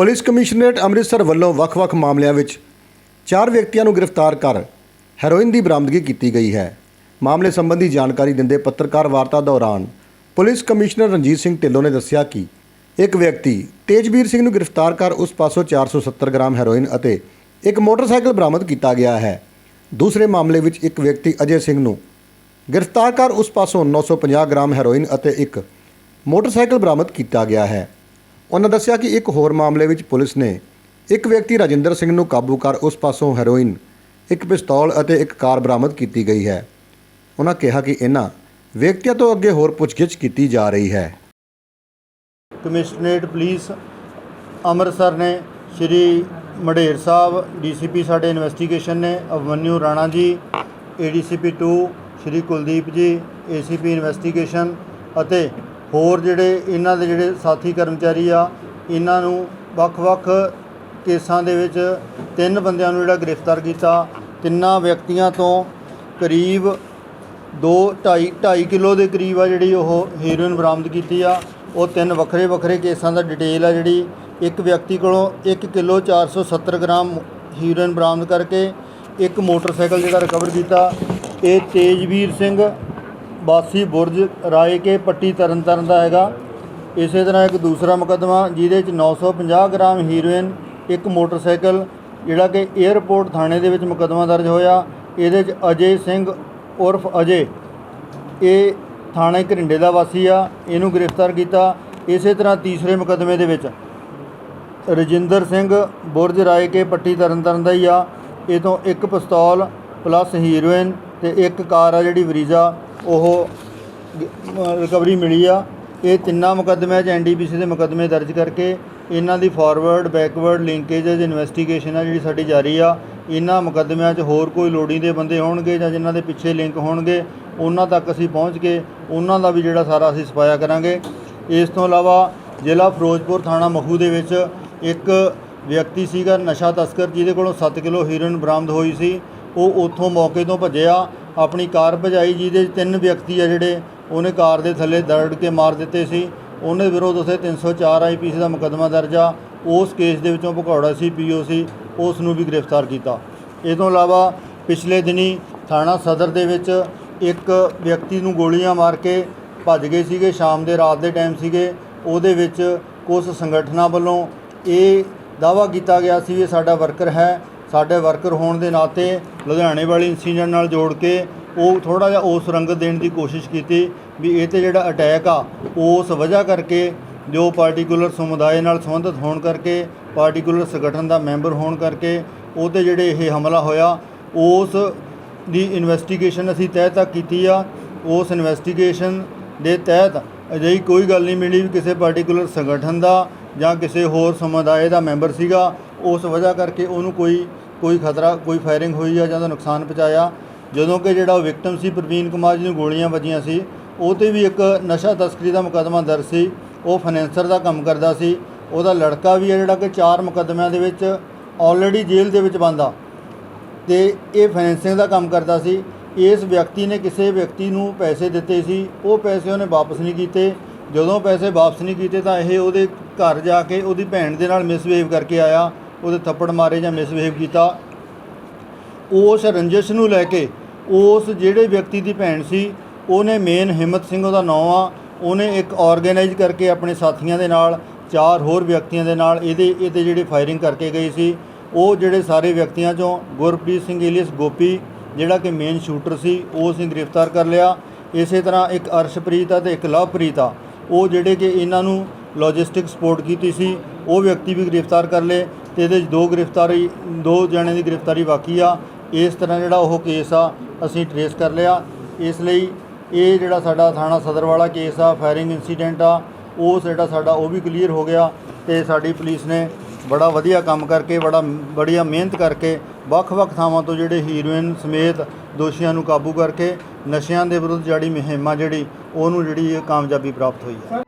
Police commissionerate Amritsar ਵੱਲੋਂ ਵੱਖ-ਵੱਖ ਮਾਮਲਿਆਂ ਵਿੱਚ ਚਾਰ ਵਿਅਕਤੀਆਂ ਨੂੰ ਗ੍ਰਿਫਤਾਰ ਕਰ ਹੈਰੋਇਨ ਦੀ ਬਰਾਮਦਗੀ ਕੀਤੀ ਗਈ ਹੈ। ਮਾਮਲੇ ਸੰਬੰਧੀ ਜਾਣਕਾਰੀ ਦਿੰਦੇ ਪੱਤਰਕਾਰ ਵਾਰਤਾ ਦੌਰਾਨ ਪੁਲਿਸ ਕਮਿਸ਼ਨਰ ਰਣਜੀਤ ਸਿੰਘ ਢਿੱਲੋਂ ਨੇ ਦੱਸਿਆ ਕਿ ਇੱਕ ਵਿਅਕਤੀ ਤੇਜਵੀਰ ਸਿੰਘ ਨੂੰ ਗ੍ਰਿਫਤਾਰ ਕਰ ਉਸ ਪਾਸੋਂ 470 ਗ੍ਰਾਮ ਹੈਰੋਇਨ ਅਤੇ ਇੱਕ ਮੋਟਰਸਾਈਕਲ ਬਰਾਮਦ ਕੀਤਾ ਗਿਆ ਹੈ। ਦੂਸਰੇ ਮਾਮਲੇ ਵਿੱਚ ਇੱਕ ਵਿਅਕਤੀ ਅਜੇ ਸਿੰਘ ਨੂੰ ਗ੍ਰਿਫਤਾਰ ਕਰ ਉਸ ਪਾਸੋਂ 950 ਗ੍ਰਾਮ ਹੈਰੋਇਨ ਅਤੇ ਇੱਕ ਮੋਟਰਸਾਈਕਲ ਬਰਾਮਦ ਕੀਤਾ ਗਿਆ ਹੈ। ਉਹਨਾਂ ਦੱਸਿਆ ਕਿ ਇੱਕ ਹੋਰ ਮਾਮਲੇ ਵਿੱਚ ਪੁਲਿਸ ਨੇ ਇੱਕ ਵਿਅਕਤੀ ਰਾਜਿੰਦਰ ਸਿੰਘ ਨੂੰ ਕਾਬੂ ਕਰ ਉਸ ਪਾਸੋਂ ਹੈਰੋਇਨ, ਇੱਕ ਪਿਸਤੌਲ ਅਤੇ ਇੱਕ ਕਾਰ ਬਰਾਮਦ ਕੀਤੀ ਗਈ ਹੈ। ਉਹਨਾਂ ਕਿਹਾ ਕਿ ਇਹਨਾਂ ਵਿਅਕਤੀਆਂ ਤੋਂ ਅੱਗੇ ਹੋਰ ਪੁੱਛਗਿੱਛ ਕੀਤੀ ਜਾ ਰਹੀ ਹੈ। ਕਮਿਸ਼ਨਰੇਟ ਪੁਲਿਸ ਅੰਮ੍ਰਿਤਸਰ ਨੇ ਸ਼੍ਰੀ ਮਡੇਰ ਸਾਹਿਬ, ਡੀਸੀਪੀ ਸਾਡੇ ਇਨਵੈਸਟੀਗੇਸ਼ਨ ਨੇ ਅਵਨਿਊ ਰਾਣਾ ਜੀ, ਏਡੀਸੀਪੀ 2 ਸ਼੍ਰੀ ਕੁਲਦੀਪ ਜੀ, ਏਸੀਪੀ ਇਨਵੈਸਟੀਗੇਸ਼ਨ ਅਤੇ ਹੋਰ ਜਿਹੜੇ ਇਹਨਾਂ ਦੇ ਜਿਹੜੇ ਸਾਥੀ ਕਰਮਚਾਰੀ ਆ, ਇਹਨਾਂ ਨੂੰ ਵੱਖ-ਵੱਖ ਕੇਸਾਂ ਦੇ ਵਿੱਚ ਤਿੰਨ ਬੰਦਿਆਂ ਨੂੰ ਜਿਹੜਾ ਗ੍ਰਿਫਤਾਰ ਕੀਤਾ। ਤਿੰਨਾਂ ਵਿਅਕਤੀਆਂ ਤੋਂ ਕਰੀਬ 2 2.5 2.5 ਕਿਲੋ ਦੇ ਕਰੀਬ ਆ ਜਿਹੜੀ ਉਹ ਹੀਰੋਇਨ ਬਰਾਮਦ ਕੀਤੀ ਆ। ਉਹ ਤਿੰਨ ਵੱਖਰੇ ਵੱਖਰੇ ਕੇਸਾਂ ਦਾ ਡਿਟੇਲ ਆ ਜਿਹੜੀ ਇੱਕ ਵਿਅਕਤੀ ਕੋਲੋਂ 1 ਕਿਲੋ 470 ਗ੍ਰਾਮ ਹੀਰੋਇਨ ਬਰਾਮਦ ਕਰਕੇ ਇੱਕ ਮੋਟਰਸਾਈਕਲ ਜਿਹੜਾ ਰਿਕਵਰ ਕੀਤਾ। ਇਹ ਤੇਜਵੀਰ ਸਿੰਘ ਬਾਸੀ ਬੁਰਜ ਰਾਏ ਕੇ ਪੱਟੀ ਤਰਨਤਾਰਨ ਦਾ ਹੈਗਾ। ਇਸੇ ਤਰ੍ਹਾਂ ਇੱਕ ਦੂਸਰਾ ਮੁਕੱਦਮਾ, ਜਿਹਦੇ ਚ 950 ਗ੍ਰਾਮ ਹੀਰੋਇਨ, ਇੱਕ ਮੋਟਰਸਾਈਕਲ, ਜਿਹੜਾ ਕਿ 에ਅਰਪੋਰਟ ਥਾਣੇ ਦੇ ਵਿੱਚ ਮੁਕੱਦਮਾ ਦਰਜ ਹੋਇਆ। ਇਹਦੇ ਚ ਅਜੇ ਸਿੰਘ ਉਰਫ ਅਜੇ, ਇਹ ਥਾਣੇ ਘਰਿੰਡੇ ਦਾ ਵਾਸੀ ਆ। ਇਹਨੂੰ ਗ੍ਰਿਫਤਾਰ ਕੀਤਾ ਇਸੇ ਤਰ੍ਹਾਂ ਤੀਸਰੇ ਮੁਕੱਦਮੇ ਦੇ ਵਿੱਚ। ਰਜਿੰਦਰ ਸਿੰਘ ਬੁਰਜ ਰਾਏ ਕੇ ਪੱਟੀ ਤਰਨਤਾਰਨ ਦਾ ਹੀ ਆ। ਇਹ ਤੋਂ ਇੱਕ ਪਿਸਤੌਲ, ਪਲੱਸ ਹੀਰੋਇਨ ਤੇ ਇੱਕ ਕਾਰ ਆ ਜਿਹੜੀ ਵਰੀਜ਼ਾ। ਉਹ ਰਿਕਵਰੀ ਮਿਲੀ ਆ। ਇਹ ਤਿੰਨਾਂ ਮੁਕੱਦਮਿਆਂ 'ਚ ਐਨਡੀਪੀਸੀ ਦੇ ਮੁਕੱਦਮੇ ਦਰਜ ਕਰਕੇ ਇਹਨਾਂ ਦੀ ਫਾਰਵਰਡ ਬੈਕਵਰਡ ਲਿੰਕੇजेस ਇਨਵੈਸਟੀਗੇਸ਼ਨ ਆ ਜਿਹੜੀ ਸਾਡੀ ਜਾਰੀ ਆ, ਇਹਨਾਂ ਮੁਕੱਦਮਿਆਂ 'ਚ ਹੋਰ ਕੋਈ ਲੋੜੀਂਦੇ ਬੰਦੇ ਹੋਣਗੇ ਜਾਂ ਜਿਨ੍ਹਾਂ ਦੇ ਪਿੱਛੇ ਲਿੰਕ ਹੋਣਗੇ, ਉਹਨਾਂ ਤੱਕ ਅਸੀਂ ਪਹੁੰਚ ਕੇ ਉਹਨਾਂ ਦਾ ਵੀ ਜਿਹੜਾ ਸਾਰਾ ਅਸੀਂ ਸਫਾਇਆ ਕਰਾਂਗੇ। ਇਸ ਤੋਂ ਇਲਾਵਾ ਜ਼ਿਲ੍ਹਾ ਫਿਰੋਜ਼ਪੁਰ ਥਾਣਾ ਮਖੂ ਦੇ ਵਿੱਚ ਇੱਕ ਵਿਅਕਤੀ ਸੀਗਾ, ਨਸ਼ਾ ਤਸਕਰ, ਜਿਹਦੇ ਕੋਲੋਂ 7 ਕਿਲੋ ਹੀਰੋਇਨ ਬਰਾਮਦ ਹੋਈ ਸੀ। ਉਹ ਉੱਥੋਂ ਮੌਕੇ ਤੋਂ ਭੱਜਿਆ। ਆਪਣੀ ਕਾਰ ਭਜਾਈ, ਜਿਹਦੇ ਤਿੰਨ ਵਿਅਕਤੀ ਆ ਜਿਹੜੇ, ਉਹਨੇ ਕਾਰ ਦੇ ਥੱਲੇ ਦਰੜ ਕੇ ਮਾਰ ਦਿੱਤੇ ਸੀ। ਉਹਨੇ ਵਿਰੋਧ ਉਸੇ 304 ਆਈਪੀਸੀ ਦਾ ਮੁਕੱਦਮਾ ਦਰਜ ਆ। ਉਸ ਕੇਸ ਦੇ ਵਿੱਚੋਂ ਭਗੌੜਾ ਸੀ ਪੀਓ ਸੀ, ਉਸ ਨੂੰ ਵੀ ਗ੍ਰਿਫਤਾਰ ਕੀਤਾ। ਇਹ ਤੋਂ ਇਲਾਵਾ ਪਿਛਲੇ ਦਿਨੀ ਥਾਣਾ ਸਦਰ ਦੇ ਵਿੱਚ ਇੱਕ ਵਿਅਕਤੀ ਨੂੰ ਗੋਲੀਆਂ ਮਾਰ ਕੇ ਭੱਜ ਗਏ ਸੀਗੇ। ਸ਼ਾਮ ਦੇ ਰਾਤ ਦੇ ਟਾਈਮ ਸੀਗੇ। ਉਹਦੇ ਵਿੱਚ ਕੁਝ ਸੰਗਠਨਾਂ ਵੱਲੋਂ ਇਹ ਦਾਵਾ ਕੀਤਾ ਗਿਆ ਸੀ ਵੀ ਸਾਡਾ ਵਰਕਰ ਹੈ। ਸਾਡੇ ਵਰਕਰ ਹੋਣ ਦੇ ਨਾਤੇ ਲੁਧਿਆਣੇ ਵਾਲੀ ਇੰਸੀਡੈਂਟ ਨਾਲ ਜੋੜ ਕੇ ਉਹ ਥੋੜਾ ਜਿਹਾ ਉਸ ਰੰਗਤ ਦੇਣ ਦੀ ਕੋਸ਼ਿਸ਼ ਕੀਤੀ ਵੀ ਇਹ ਤੇ ਜਿਹੜਾ ਅਟੈਕ ਆ, ਉਸ ਵਜ੍ਹਾ ਕਰਕੇ ਜੋ ਪਾਰਟਿਕੂਲਰ ਸਮੁਦਾਇ ਨਾਲ ਸੰਬੰਧਿਤ ਹੋਣ ਕਰਕੇ ਪਾਰਟਿਕੂਲਰ ਸੰਗਠਨ ਦਾ ਮੈਂਬਰ ਹੋਣ ਕਰਕੇ ਉਹਤੇ ਜਿਹੜੇ ਇਹ ਹਮਲਾ ਹੋਇਆ, ਉਸ ਦੀ ਇਨਵੈਸਟੀਗੇਸ਼ਨ ਅਸੀਂ ਤਹਿ ਤੱਕ ਕੀਤੀ ਆ। ਉਸ ਇਨਵੈਸਟੀਗੇਸ਼ਨ ਦੇ ਤਹਿਤ ਅਜਿਹੀ ਕੋਈ ਗੱਲ ਨਹੀਂ ਮਿਲੀ ਵੀ ਕਿਸੇ ਪਾਰਟਿਕੂਲਰ ਸੰਗਠਨ ਦਾ ਜਾਂ ਕਿਸੇ ਹੋਰ ਸਮੁਦਾਇ ਦਾ ਮੈਂਬਰ ਸੀਗਾ। ਉਸ ਵਜ੍ਹਾ ਕਰਕੇ ਉਹਨੂੰ ਕੋਈ ਕੋਈ ਖਤਰਾ, ਕੋਈ ਫਾਇਰਿੰਗ ਹੋਈ ਆ ਜਾਂ ਉਹਦਾ ਨੁਕਸਾਨ ਪਹੁੰਚਾਇਆ। ਜਦੋਂ ਕਿ ਜਿਹੜਾ ਉਹ ਵਿਕਟਮ ਸੀ ਪ੍ਰਵੀਨ ਕੁਮਾਰ ਜੀ ਨੂੰ ਗੋਲੀਆਂ ਵੱਜੀਆਂ ਸੀ, ਉਹ 'ਤੇ ਵੀ ਇੱਕ ਨਸ਼ਾ ਤਸਕਰੀ ਦਾ ਮੁਕੱਦਮਾ ਦਰਜ ਸੀ। ਉਹ ਫਾਈਨੈਂਸਰ ਦਾ ਕੰਮ ਕਰਦਾ ਸੀ। ਉਹਦਾ ਲੜਕਾ ਵੀ ਹੈ ਜਿਹੜਾ ਕਿ ਚਾਰ ਮੁਕੱਦਮਿਆਂ ਦੇ ਵਿੱਚ ਆਲਰੇਡੀ ਜੇਲ੍ਹ ਦੇ ਵਿੱਚ ਬੰਦਾ ਤੇ ਇਹ ਫਾਈਨੈਂਸਿੰਗ ਦਾ ਕੰਮ ਕਰਦਾ ਸੀ। ਇਸ ਵਿਅਕਤੀ ਨੇ ਕਿਸੇ ਵਿਅਕਤੀ ਨੂੰ ਪੈਸੇ ਦਿੱਤੇ ਸੀ। ਉਹ ਪੈਸੇ ਉਹਨੇ ਵਾਪਸ ਨਹੀਂ ਕੀਤੇ। ਜਦੋਂ ਪੈਸੇ ਵਾਪਸ ਨਹੀਂ ਕੀਤੇ ਤਾਂ ਇਹ ਉਹਦੇ ਘਰ ਜਾ ਕੇ ਉਹਦੀ ਭੈਣ ਦੇ ਨਾਲ ਮਿਸਬਿਹੇਵ ਕਰਕੇ ਆਇਆ। ਉਹਦੇ ਥੱਪੜ ਮਾਰੇ ਜਾਂ ਮਿਸਬਿਹੇਵ ਕੀਤਾ। ਉਸ ਰੰਜਿਸ਼ ਨੂੰ ਲੈ ਕੇ ਉਸ ਜਿਹੜੇ ਵਿਅਕਤੀ ਦੀ ਭੈਣ ਸੀ, ਉਹਨੇ ਮੇਨ ਹਿੰਮਤ ਸਿੰਘ ਉਹਦਾ ਨਾਂ ਆ। ਉਹਨੇ ਇੱਕ ਆਰਗੇਨਾਈਜ਼ ਕਰਕੇ ਆਪਣੇ ਸਾਥੀਆਂ ਦੇ ਨਾਲ, ਚਾਰ ਹੋਰ ਵਿਅਕਤੀਆਂ ਦੇ ਨਾਲ ਇਹਦੇ ਇਹਦੇ ਜਿਹੜੇ ਫਾਇਰਿੰਗ ਕਰਕੇ ਗਈ ਸੀ। ਉਹ ਜਿਹੜੇ ਸਾਰੇ ਵਿਅਕਤੀਆਂ ਚੋਂ ਗੁਰਪ੍ਰੀਤ ਸਿੰਘ ਏਲੀਅਸ ਗੋਪੀ ਜਿਹੜਾ ਕਿ ਮੇਨ ਸ਼ੂਟਰ ਸੀ, ਉਹ ਅਸੀਂ ਗ੍ਰਿਫਤਾਰ ਕਰ ਲਿਆ। ਇਸੇ ਤਰ੍ਹਾਂ ਇੱਕ ਅਰਸ਼ਪ੍ਰੀਤ ਆ ਤੇ ਇੱਕ ਲਵਪ੍ਰੀਤ ਆ। ਉਹ ਜਿਹੜੇ ਕਿ ਇਹਨਾਂ ਨੂੰ ਲੌਜਿਸਟਿਕ ਸਪੋਰਟ ਕੀਤੀ ਸੀ, ਉਹ ਵਿਅਕਤੀ ਵੀ ਗ੍ਰਿਫਤਾਰ ਕਰ ਲਏ ਤੇ ਇਹਦੇ 'ਚ ਦੋ ਗ੍ਰਿਫਤਾਰੀ, ਦੋ ਜਣੇ ਦੀ ਗ੍ਰਿਫਤਾਰੀ ਬਾਕੀ ਆ। ਇਸ ਤਰ੍ਹਾਂ ਜਿਹੜਾ ਉਹ ਕੇਸ ਆ, ਅਸੀਂ ਟਰੇਸ ਕਰ ਲਿਆ। ਇਸ ਲਈ ਇਹ ਜਿਹੜਾ ਸਾਡਾ ਥਾਣਾ ਸਦਰ ਵਾਲਾ ਕੇਸ ਆ ਫਾਇਰਿੰਗ ਇਨਸੀਡੈਂਟ ਆ, ਉਹ ਜਿਹੜਾ ਸਾਡਾ, ਉਹ ਵੀ ਕਲੀਅਰ ਹੋ ਗਿਆ ਤੇ ਸਾਡੀ ਪੁਲਿਸ ਨੇ ਬੜਾ ਵਧੀਆ ਕੰਮ ਕਰਕੇ, ਬੜਾ ਬੜੀਆ ਮਿਹਨਤ ਕਰਕੇ ਵੱਖ-ਵੱਖ ਥਾਵਾਂ ਤੋਂ ਜਿਹੜੇ ਹੀਰੋਇਨ ਸਮੇਤ ਦੋਸ਼ੀਆਂ ਨੂੰ ਕਾਬੂ ਕਰਕੇ ਨਸ਼ਿਆਂ ਦੇ ਵਿਰੁੱਧ ਜਿਹੜੀ ਮੁਹਿੰਮ ਆ ਜਿਹੜੀ, ਉਹਨੂੰ ਜਿਹੜੀ ਕਾਮਯਾਬੀ ਪ੍ਰਾਪਤ ਹੋਈ ਹੈ।